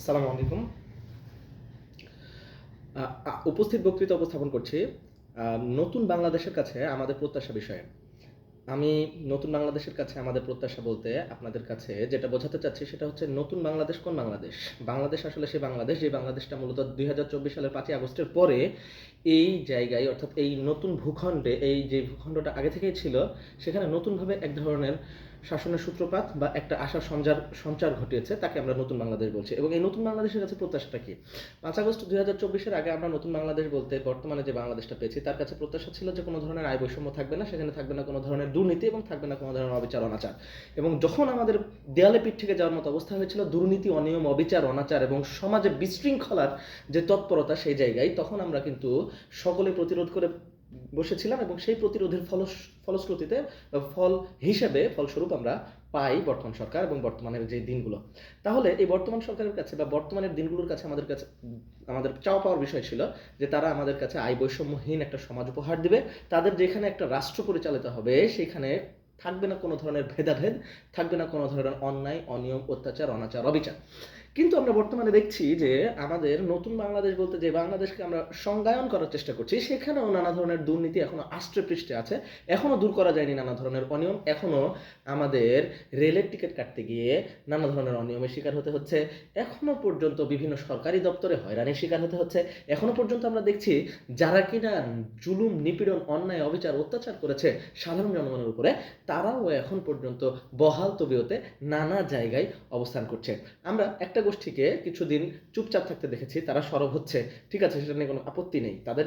আসসালামু আলাইকুম। উপস্থিত বক্তৃতা উপস্থাপন করছি নতুন বাংলাদেশের কাছে আমাদের প্রত্যাশা বিষয়ে। আমি নতুন বাংলাদেশের কাছে আমাদের প্রত্যাশা বলতে আপনাদের কাছে যেটা বোঝাতে চাচ্ছি সেটা হচ্ছে নতুন বাংলাদেশ কোন বাংলাদেশ? বাংলাদেশ আসলে সেই বাংলাদেশ, যে বাংলাদেশটা মূলত দুই হাজার চব্বিশ সালের পাঁচই আগস্টের পরে এই জায়গায় অর্থাৎ এই নতুন ভূখণ্ডে, এই যে ভূখণ্ডটা আগে থেকেই ছিল, সেখানে নতুনভাবে এক ধরনের শাসনের সূত্রপাত বা একটা আশার সঞ্চার সঞ্চার ঘটিয়েছে, তাকে আমরা নতুন বাংলাদেশ বলছি। এবং এই নতুন বাংলাদেশের কাছে প্রত্যাশাটা কি? পাঁচ আগস্ট দুই হাজার চব্বিশের আগে আমরা নতুন বাংলাদেশ বলতে বর্তমানে যে বাংলাদেশটা পেয়েছি, তার কাছে প্রত্যাশা ছিল যে কোনো ধরনের আয় বৈষম্য থাকবে না, সেখানে থাকবে না কোনো ধরনের দুর্নীতি এবং থাকবে না কোনো ধরনের অবিচার, অনাচার। এবং যখন আমাদের দেয়ালে পিঠ থেকে যাওয়ার মতো অবস্থা হয়েছিল, দুর্নীতি, অনিয়ম, অবিচার, অনাচার এবং সমাজে বিশৃঙ্খলার যে তৎপরতা সেই জায়গায়, তখন আমরা কিন্তু সকলে প্রতিরোধ করে বসেছিলাম এবং সেই প্রতিরোধের ফলস, ফলশ্রুতিতে, ফল হিসেবে, ফলস্বরূপ আমরা পাই বর্তমান সরকার এবং বর্তমানের যে দিনগুলো। তাহলে এই বর্তমান সরকারের কাছে বা বর্তমানের দিনগুলোর কাছে আমাদের কাছে, আমাদের চাওয়া পাওয়ার বিষয় ছিল যে তারা আমাদের কাছে আয় বৈষম্যহীন একটা সমাজ উপহার দিবে। তাদের যেখানে একটা রাষ্ট্র পরিচালিত হবে, সেখানে থাকবে না কোনো ধরনের ভেদাভেদ, থাকবে না কোনো ধরনের অন্যায়, অনিয়ম, অত্যাচার, অনাচার, অবিচার। কিন্তু আমরা বর্তমানে দেখছি যে আমাদের নতুন বাংলাদেশ বলতে যে বাংলাদেশকে আমরা সংজ্ঞায়ন করার চেষ্টা করছি, সেখানেও নানা ধরনের দুর্নীতি এখনও আষ্টে পৃষ্ঠে আছে, এখনও দূর করা যায়নি নানা ধরনের অনিয়ম, এখনও আমাদের রেলের টিকিট কাটতে গিয়ে নানা ধরনের অনিয়মের শিকার হতে হচ্ছে, এখনও পর্যন্ত বিভিন্ন সরকারি দপ্তরে হয়রানির শিকার হতে হচ্ছে, এখনও পর্যন্ত আমরা দেখছি যারা কিনা জুলুম, নিপীড়ন, অন্যায়, অবিচার, অত্যাচার করেছে সাধারণ জনগণের উপরে, তারাও এখন পর্যন্ত বহাল তবিয়তে নানা জায়গায় অবস্থান করছে। আমরা একটা গোষ্ঠীকে কিছুদিন চুপচাপ থাকতে দেখেছি, তারা সরব হচ্ছে। ঠিক আছে, সেটা নিয়ে কোনো আপত্তি নেই। তাদের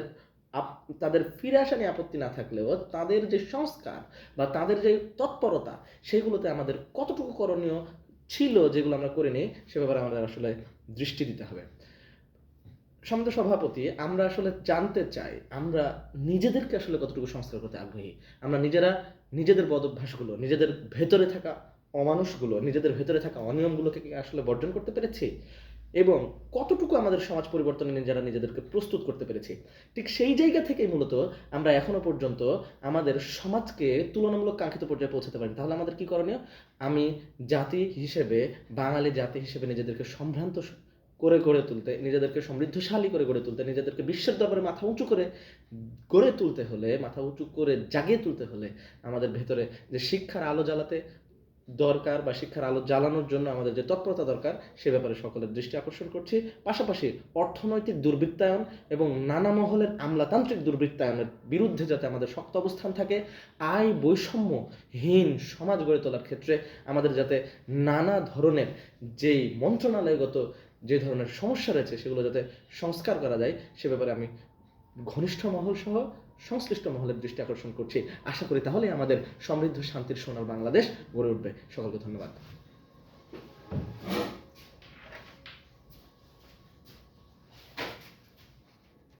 তাদের ফিরে আসা নিয়ে আপত্তি না থাকলেও তাদের যে সংস্কার বা তাদের যে তৎপরতা, সেগুলোতে আমাদের কতটুকু করণীয় ছিল যেগুলো আমরা করিনি, সে ব্যাপারে আমাদের আসলে দৃষ্টি দিতে হবে। সমিত সভাপতি, আমরা আসলে জানতে চাই, আমরা নিজেদেরকে আসলে কতটুকু সংস্কার করতে আগ্রহী? আমরা নিজেরা নিজেদের বদ বদভ্যাসগুলো নিজেদের ভেতরে থাকা অমানুষগুলো, নিজেদের ভেতরে থাকা অনিয়মগুলোকে কি আসলে বর্জন করতে পেরেছি? এবং কতটুকু আমাদের সমাজ পরিবর্তনে যারা নিজেদেরকে প্রস্তুত করতে পেরেছি? ঠিক সেই জায়গা থেকেই মূলত আমরা এখনও পর্যন্ত আমাদের সমাজকে তুলনামূলক কাঙ্ক্ষিত পর্যায়ে পৌঁছাতে পারি তাহলে আমাদের কি করণীয়? আমি জাতি হিসেবে, বাঙালি জাতি হিসেবে নিজেদেরকে সম্ভ্রান্ত করে গড়ে তুলতে, নিজেদেরকে সমৃদ্ধশালী করে গড়ে তুলতে, নিজেদেরকে বিশ্বের দরবারে মাথা উঁচু করে গড়ে তুলতে হলে, মাথা উঁচু করে জাগিয়ে তুলতে হলে আমাদের ভেতরে যে শিক্ষার আলো জ্বালাতে দরকার বা শিক্ষার আলো জ্বালানোর জন্য আমাদের যে তৎপরতা দরকার, সে ব্যাপারে সকলের দৃষ্টি আকর্ষণ করছি। পাশাপাশি অর্থনৈতিক দুর্বৃত্তায়ন এবং নানা মহলের আমলাতান্ত্রিক দুর্বৃত্তায়নের বিরুদ্ধে যাতে আমাদের শক্ত অবস্থান থাকে, আয় বৈষম্যহীন সমাজ গড়ে তোলার ক্ষেত্রে আমাদের যাতে নানা ধরনের যেই মন্ত্রণালয়গত যে ধরনের সমস্যা রয়েছে, সেগুলো যাতে সংস্কার করা যায়, সে ব্যাপারে আমি ঘনিষ্ঠ মহল সহ সংশ্লিষ্ট মহলের দৃষ্টি আকর্ষণ করছি। আশা করি তাহলে আমাদের সমৃদ্ধ শান্তির সোনার বাংলাদেশ গড়ে উঠবে। সকলকে ধন্যবাদ।